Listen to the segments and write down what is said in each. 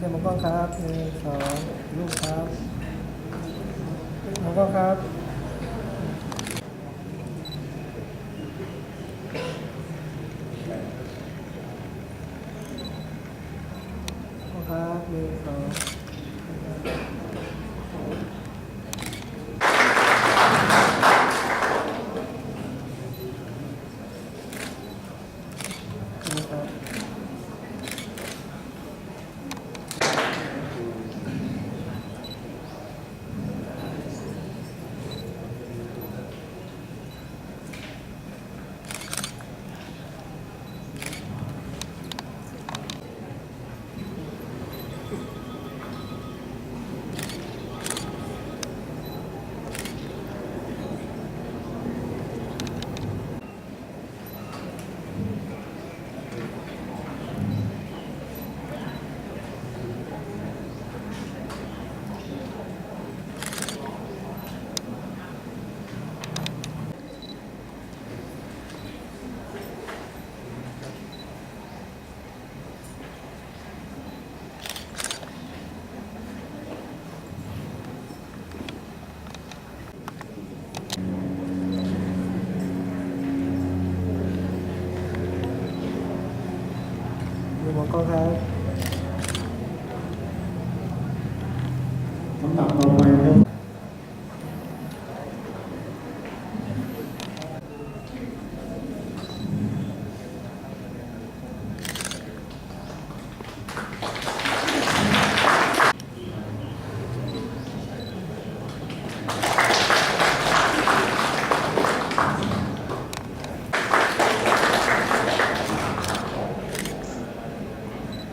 เดี๋ยวมองกล้องครับหนึ่งสองลูกครับมองกล้องครับมองครับหนึ่งสองนี่ครับ ดูมองกล้องครับ คำถามต่อไปครับ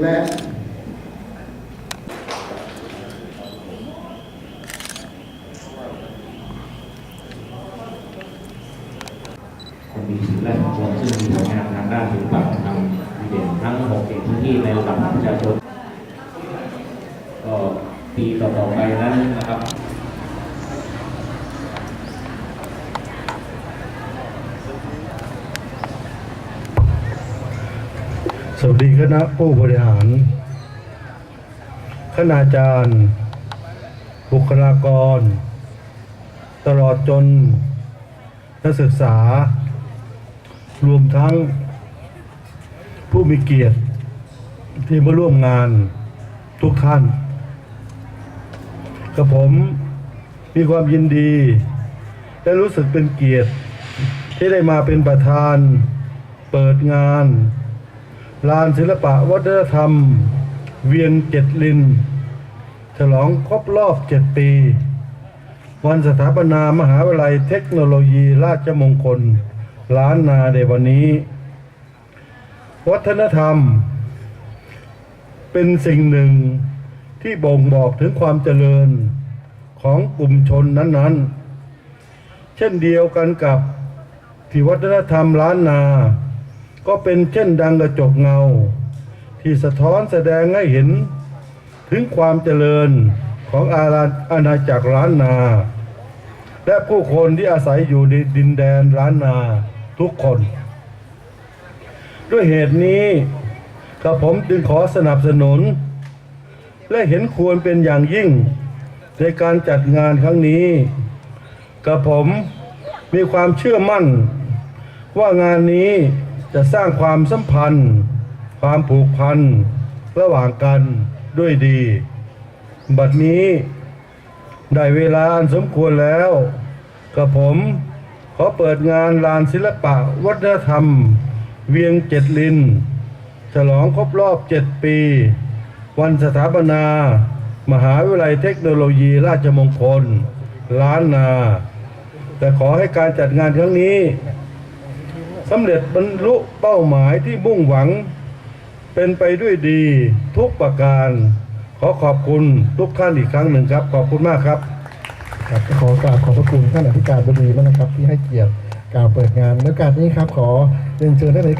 และ คนมีสื่อและสังคมซึ่งมีผลงานทาง ด้านศิลปะทางดีเด่นทั้ง6เขตพื้นที่ในระดับประชาชนก็ปีต่อๆไปนั้นนะครับสวัสดีคณะผู้บริหาร คณาจารย์ บุคลากร ตลอดจน นักศึกษา รวมทั้ง ผู้มีเกียรติที่มาร่วมงานทุกท่านกับผมมีความยินดี และรู้สึกเป็นเกียรติ ที่ได้มาเป็นประธาน เปิดงาน ลานศิลปะวัฒนธรรม เวียงเจ็ดลิน ฉลองครบรอบเจ็ดปี วันสถาปนามหาวิทยาลัยเทคโนโลยีราชมงคล ล้านนาในวันนี้ วัฒนธรรม เป็นสิ่งหนึ่งที่บ่งบอกถึงความเจริญของกลุ่มชนนั้นๆ เช่นเดียวกันกับที่วัฒนธรรมล้านนา ก็เป็นเช่นดังกระจกเงา ที่สะท้อนแสดงให้เห็นถึงความเจริญของอาณาอาณาจักรล้านนา และผู้คนที่อาศัยอยู่ในดินแดนล้านนาทุกคน ด้วยเหตุนี้กับผมจึงขอสนับสนุน และเห็นควรเป็นอย่างยิ่ง ในการจัดงานครั้งนี้กับผมมีความเชื่อมั่น ว่างานนี้จะสร้างความสัมพันธ์ ความผูกพันระหว่างกันด้วยดี บัดนี้ได้เวลาอันสมควรแล้วกับผมขอเปิดงานลานศิลปะวัฒนธรรม เวียงเจ็ดลิน ฉลองครบรอบเจ็ดปี วันสถาปนา มหาวิทยาลัยเทคโนโลยีราชมงคล ล้านนา แต่ขอให้การจัดงานครั้งนี้สำเร็จบรรลุเป้าหมายที่มุ่งหวัง เป็นไปด้วยดีทุกประการ ขอขอบคุณทุกท่านอีกครั้งหนึ่งครับ ขอบคุณมากครับครับขอกราบขอบพระคุณท่านอธิการบดีมากนะครับ ที่ให้เกียรติกาวเปิดงานในโอกาสนี้ครับ ขอเรียนเชิญท่านเอก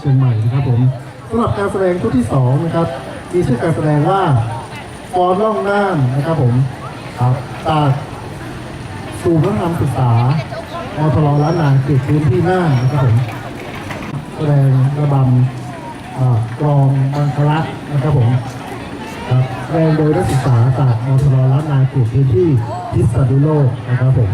เชียงใหม่นะครับผมสำหรับการแสดงชุดที่สองนะครับมีชื่อการแสดงว่าฟอนล่องน่านนะครับผมครับจากสู่พระธรรมศึกษาอทรล้านนาเขตพื้นที่น่านนะครับผมแสดงระบำอ่ากรองบังคลักนะครับผมครับแรงโดยนักศึกษาจากมทรล้านนาเขตพื้นที่พิษณุโลกนะครับผม